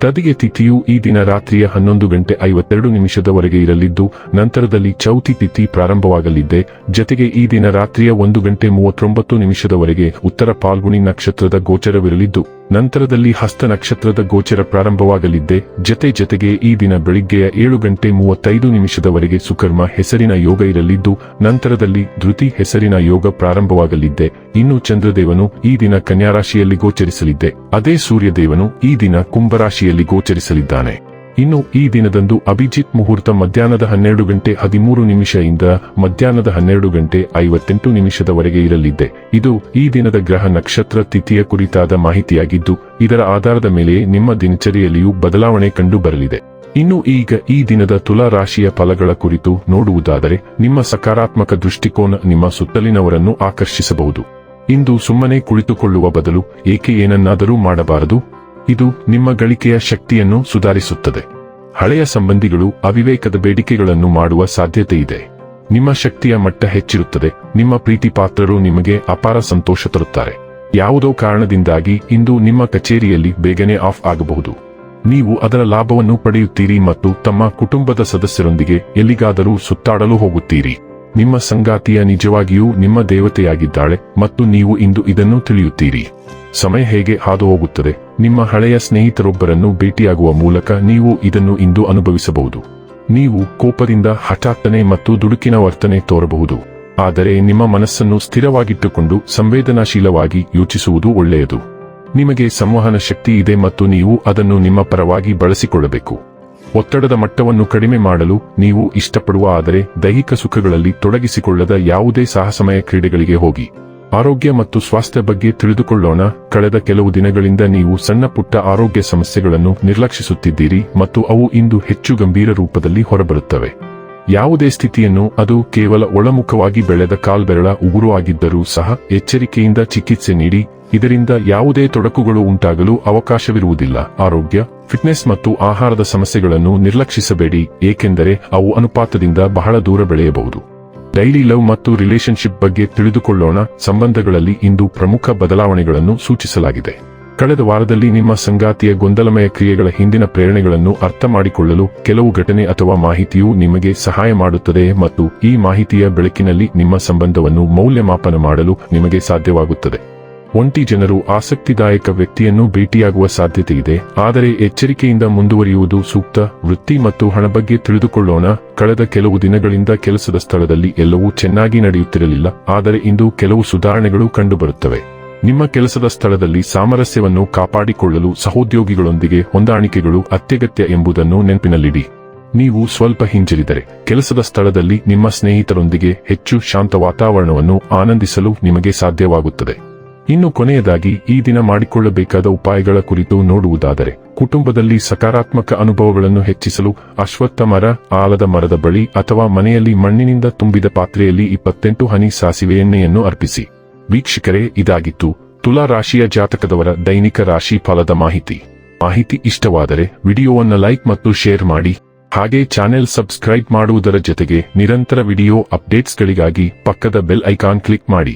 ತದಿಗೆ ತಿಥಿಯು ಈ ದಿನ ರಾತ್ರಿಯ ಹನ್ನೊಂದು ಗಂಟೆ ಐವತ್ತೆರಡು ನಿಮಿಷದವರೆಗೆ ಇರಲಿದ್ದು, ನಂತರದಲ್ಲಿ ಚೌತಿ ತಿಥಿ ಪ್ರಾರಂಭವಾಗಲಿದೆ ಜತೆಗೆ ಈ ದಿನ ರಾತ್ರಿಯ ಒಂದು ಗಂಟೆ ಮೂವತ್ತೊಂಬತ್ತು ನಿಮಿಷದವರೆಗೆ ಉತ್ತರ ಪಾಲ್ಗುಣಿ ನಕ್ಷತ್ರದ ಗೋಚರವಿರಲಿದ್ದು ನಂತರದಲ್ಲಿ ಹಸ್ತ ನಕ್ಷತ್ರದ ಗೋಚರ ಪ್ರಾರಂಭವಾಗಲಿದ್ದೆ. ಜತೆ ಜತೆಗೆ ಈ ದಿನ ಬೆಳಿಗ್ಗೆಯ ಏಳು ಗಂಟೆ ಮೂವತ್ತೈದು ನಿಮಿಷದವರೆಗೆ ಸುಕರ್ಮ ಹೆಸರಿನ ಯೋಗ ಇರಲಿದ್ದು, ನಂತರದಲ್ಲಿ ಧೃತಿ ಹೆಸರಿನ ಯೋಗ ಪ್ರಾರಂಭವಾಗಲಿದ್ದೆ. ಇನ್ನು ಚಂದ್ರದೇವನು ಈ ದಿನ ಕನ್ಯಾರಾಶಿಯಲ್ಲಿ ಗೋಚರಿಸಲಿದ್ದೆ. ಅದೇ ಸೂರ್ಯದೇವನು ಈ ದಿನ ಕುಂಭರಾಶಿಯಲ್ಲಿ ಗೋಚರಿಸಲಿದ್ದಾನೆ. ಇನ್ನು ಈ ದಿನದಂದು ಅಭಿಜಿತ್ ಮುಹೂರ್ತ ಮಧ್ಯಾಹ್ನದ ಹನ್ನೆರಡು ಗಂಟೆ ಹದಿಮೂರು ನಿಮಿಷದಿಂದ ಮಧ್ಯಾಹ್ನದ ಹನ್ನೆರಡು ಗಂಟೆ ಐವತ್ತೆಂಟು ನಿಮಿಷದವರೆಗೆ ಇರಲಿದೆ. ಇದು ಈ ದಿನದ ಗ್ರಹ ನಕ್ಷತ್ರ ತಿಥಿಯ ಕುರಿತಾದ ಮಾಹಿತಿಯಾಗಿದ್ದು, ಇದರ ಆಧಾರದ ಮೇಲೆ ನಿಮ್ಮ ದಿನಚರಿಯಲ್ಲಿಯೂ ಬದಲಾವಣೆ ಕಂಡು ಬರಲಿದೆ ಇನ್ನು ಈಗ ಈ ದಿನದ ತುಲಾ ರಾಶಿಯ ಫಲಗಳ ಕುರಿತು ನೋಡುವುದಾದರೆ, ನಿಮ್ಮ ಸಕಾರಾತ್ಮಕ ದೃಷ್ಟಿಕೋನ ನಿಮ್ಮ ಸುತ್ತಲಿನವರನ್ನು ಆಕರ್ಷಿಸಬಹುದು. ಇಂದು ಸುಮ್ಮನೆ ಕುಳಿತುಕೊಳ್ಳುವ ಬದಲು ಏಕೆ ಏನನ್ನಾದರೂ ಮಾಡಬಾರದು? ಇದು ನಿಮ್ಮ ಗಳಿಕೆಯ ಶಕ್ತಿಯನ್ನು ಸುಧಾರಿಸುತ್ತದೆ. ಹಳೆಯ ಸಂಬಂಧಿಗಳು ಅವಿವೇಕದ ಬೇಡಿಕೆಗಳನ್ನು ಮಾಡುವ ಸಾಧ್ಯತೆ ಇದೆ. ನಿಮ್ಮ ಶಕ್ತಿಯ ಮಟ್ಟ ಹೆಚ್ಚಿರುತ್ತದೆ. ನಿಮ್ಮ ಪ್ರೀತಿ ಪಾತ್ರರು ನಿಮಗೆ ಅಪಾರ ಸಂತೋಷ ತರುತ್ತಾರೆ. ಯಾವುದೋ ಕಾರಣದಿಂದಾಗಿ ಇಂದು ನಿಮ್ಮ ಕಚೇರಿಯಲ್ಲಿ ಬೇಗನೆ ಆಫ್ ಆಗಬಹುದು. ನೀವು ಅದರ ಲಾಭವನ್ನು ಪಡೆಯುತ್ತೀರಿ ಮತ್ತು ತಮ್ಮ ಕುಟುಂಬದ ಸದಸ್ಯರೊಂದಿಗೆ ಎಲ್ಲಿಗಾದರೂ ಸುತ್ತಾಡಲು ಹೋಗುತ್ತೀರಿ. ನಿಮ್ಮ ಸಂಗಾತಿಯ ನಿಜವಾಗಿಯೂ ನಿಮ್ಮ ದೇವತೆಯಾಗಿದ್ದಾಳೆ ಮತ್ತು ನೀವು ಇಂದು ಇದನ್ನು ತಿಳಿಯುತ್ತೀರಿ. ಸಮಯ ಹೇಗೆ ಹಾದು ಹೋಗುತ್ತದೆ ನಿಮ್ಮ ಹಳೆಯ ಸ್ನೇಹಿತರೊಬ್ಬರನ್ನು ಭೇಟಿಯಾಗುವ ಮೂಲಕ ನೀವು ಇದನ್ನು ಇಂದು ಅನುಭವಿಸಬಹುದು. ನೀವು ಕೋಪದಿಂದ ಹಠಾತ್ತನೆ ಮತ್ತು ದುಡುಕಿನ ವರ್ತನೆ ತೋರಬಹುದು. ಆದರೆ ನಿಮ್ಮ ಮನಸ್ಸನ್ನು ಸ್ಥಿರವಾಗಿಟ್ಟುಕೊಂಡು ಸಂವೇದನಾಶೀಲವಾಗಿ ಯೋಚಿಸುವುದು ಒಳ್ಳೆಯದು. ನಿಮಗೆ ಸಂವಹನ ಶಕ್ತಿ ಇದೆ ಮತ್ತು ನೀವು ಅದನ್ನು ನಿಮ್ಮ ಪರವಾಗಿ ಬಳಸಿಕೊಳ್ಳಬೇಕು. ಒತ್ತಡದ ಮಟ್ಟವನ್ನು ಕಡಿಮೆ ಮಾಡಲು ನೀವು ಇಷ್ಟಪಡುವ ಆದರೆ ದೈಹಿಕ ಸುಖಗಳಲ್ಲಿ ತೊಡಗಿಸಿಕೊಳ್ಳದ ಯಾವುದೇ ಸಾಹಸಮಯ ಕ್ರೀಡೆಗಳಿಗೆ ಹೋಗಿ. ಆರೋಗ್ಯ ಮತ್ತು ಸ್ವಾಸ್ಥ್ಯ ಬಗ್ಗೆ ತಿಳಿದುಕೊಳ್ಳೋಣ. ಕಳೆದ ಕೆಲವು ದಿನಗಳಿಂದ ನೀವು ಸಣ್ಣ ಪುಟ್ಟ ಆರೋಗ್ಯ ಸಮಸ್ಯೆಗಳನ್ನು ನಿರ್ಲಕ್ಷಿಸುತ್ತಿದ್ದೀರಿ ಮತ್ತು ಅವು ಇಂದು ಹೆಚ್ಚು ಗಂಭೀರ ರೂಪದಲ್ಲಿ ಹೊರಬರುತ್ತವೆ. ಯಾವುದೇ ಸ್ಥಿತಿಯನ್ನು ಅದು ಕೇವಲ ಒಳಮುಖವಾಗಿ ಬೆಳೆದ ಕಾಲ್ಬೆರಳ ಉಗುರು ಆಗಿದ್ದರೂ ಸಹ ಎಚ್ಚರಿಕೆಯಿಂದ ಚಿಕಿತ್ಸೆ ನೀಡಿ, ಇದರಿಂದ ಯಾವುದೇ ತೊಡಕುಗಳು ಉಂಟಾಗಲು ಅವಕಾಶವಿರುವುದಿಲ್ಲ. ಆರೋಗ್ಯ, ಫಿಟ್ನೆಸ್ ಮತ್ತು ಆಹಾರದ ಸಮಸ್ಯೆಗಳನ್ನು ನಿರ್ಲಕ್ಷಿಸಬೇಡಿ, ಏಕೆಂದರೆ ಅವು ಅನುಪಾತದಿಂದ ಬಹಳ ದೂರ ಬೆಳೆಯಬಹುದು. ಡೈಲಿ ಲವ್ ಮತ್ತು ರಿಲೇಶನ್ಶಿಪ್ ಬಗ್ಗೆ ತಿಳಿದುಕೊಳ್ಳೋಣ. ಸಂಬಂಧಗಳಲ್ಲಿ ಇಂದು ಪ್ರಮುಖ ಬದಲಾವಣೆಗಳನ್ನು ಸೂಚಿಸಲಾಗಿದೆ. ಕಳೆದ ವಾರದಲ್ಲಿ ನಿಮ್ಮ ಸಂಗಾತಿಯ ಗೊಂದಲಮಯ ಕ್ರಿಯೆಗಳ ಹಿಂದಿನ ಪ್ರೇರಣೆಗಳನ್ನು ಅರ್ಥ ಮಾಡಿಕೊಳ್ಳಲು ಕೆಲವು ಘಟನೆ ಅಥವಾ ಮಾಹಿತಿಯು ನಿಮಗೆ ಸಹಾಯ ಮಾಡುತ್ತದೆ ಮತ್ತು ಈ ಮಾಹಿತಿಯ ಬೆಳಕಿನಲ್ಲಿ ನಿಮ್ಮ ಸಂಬಂಧವನ್ನು ಮೌಲ್ಯಮಾಪನ ಮಾಡಲು ನಿಮಗೆ ಸಾಧ್ಯವಾಗುತ್ತದೆ. ಒಂಟಿ ಜನರು ಆಸಕ್ತಿದಾಯಕ ವ್ಯಕ್ತಿಯನ್ನು ಭೇಟಿಯಾಗುವ ಸಾಧ್ಯತೆ ಇದೆ ಆದರೆ ಎಚ್ಚರಿಕೆಯಿಂದ ಮುಂದುವರಿಯುವುದು ಸೂಕ್ತ. ವೃತ್ತಿ ಮತ್ತು ಹಣ ಬಗ್ಗೆ ತಿಳಿದುಕೊಳ್ಳೋಣ. ಕಳೆದ ಕೆಲವು ದಿನಗಳಿಂದ ಕೆಲಸದ ಸ್ಥಳದಲ್ಲಿ ಎಲ್ಲವೂ ಚೆನ್ನಾಗಿ ನಡೆಯುತ್ತಿರಲಿಲ್ಲ. ಆದರೆ ಇಂದು ಕೆಲವು ಸುಧಾರಣೆಗಳು ಕಂಡುಬರುತ್ತವೆ. ನಿಮ್ಮ ಕೆಲಸದ ಸ್ಥಳದಲ್ಲಿ ಸಾಮರಸ್ಯವನ್ನು ಕಾಪಾಡಿಕೊಳ್ಳಲು ಸಹೋದ್ಯೋಗಿಗಳೊಂದಿಗೆ ಹೊಂದಾಣಿಕೆಗಳು ಅತ್ಯಗತ್ಯ ಎಂಬುದನ್ನು ನೆನಪಿನಲ್ಲಿಡಿ. ನೀವು ಸ್ವಲ್ಪ ಹಿಂಜರಿದರೆ ಕೆಲಸದ ಸ್ಥಳದಲ್ಲಿ ನಿಮ್ಮ ಸ್ನೇಹಿತರೊಂದಿಗೆ ಹೆಚ್ಚು ಶಾಂತ ವಾತಾವರಣವನ್ನು ಆನಂದಿಸಲು ನಿಮಗೆ ಸಾಧ್ಯವಾಗುತ್ತದೆ. ಇನ್ನು ಕೊನೆಯದಾಗಿ ಈ ದಿನ ಮಾಡಿಕೊಳ್ಳಬೇಕಾದ ಉಪಾಯಗಳ ಕುರಿತು ನೋಡುವುದಾದರೆ, ಕುಟುಂಬದಲ್ಲಿ ಸಕಾರಾತ್ಮಕ ಅನುಭವಗಳನ್ನು ಹೆಚ್ಚಿಸಲು ಅಶ್ವತ್ಥ ಮರ, ಆಲದ ಮರದ ಬಳಿ ಅಥವಾ ಮನೆಯಲ್ಲಿ ಮಣ್ಣಿನಿಂದ ತುಂಬಿದ ಪಾತ್ರೆಯಲ್ಲಿ ಇಪ್ಪತ್ತೆಂಟು ಹನಿ ಸಾಸಿವೆ ಎಣ್ಣೆಯನ್ನು ಅರ್ಪಿಸಿ. ವೀಕ್ಷಕರೇ, ಇದಾಗಿತ್ತು ತುಲಾ ರಾಶಿಯ ಜಾತಕದವರ ದೈನಿಕ ರಾಶಿ ಫಲದ ಮಾಹಿತಿ. ಮಾಹಿತಿ ಇಷ್ಟವಾದರೆ ವಿಡಿಯೋವನ್ನು ಲೈಕ್ ಮತ್ತು ಶೇರ್ ಮಾಡಿ. ಹಾಗೆ ಚಾನೆಲ್ ಸಬ್ಸ್ಕ್ರೈಬ್ ಮಾಡುವುದರ ಜೊತೆಗೆ ನಿರಂತರ ವಿಡಿಯೋ ಅಪ್ಡೇಟ್ಸ್ಗಳಿಗಾಗಿ ಪಕ್ಕದ ಬೆಲ್ ಐಕಾನ್ ಕ್ಲಿಕ್ ಮಾಡಿ.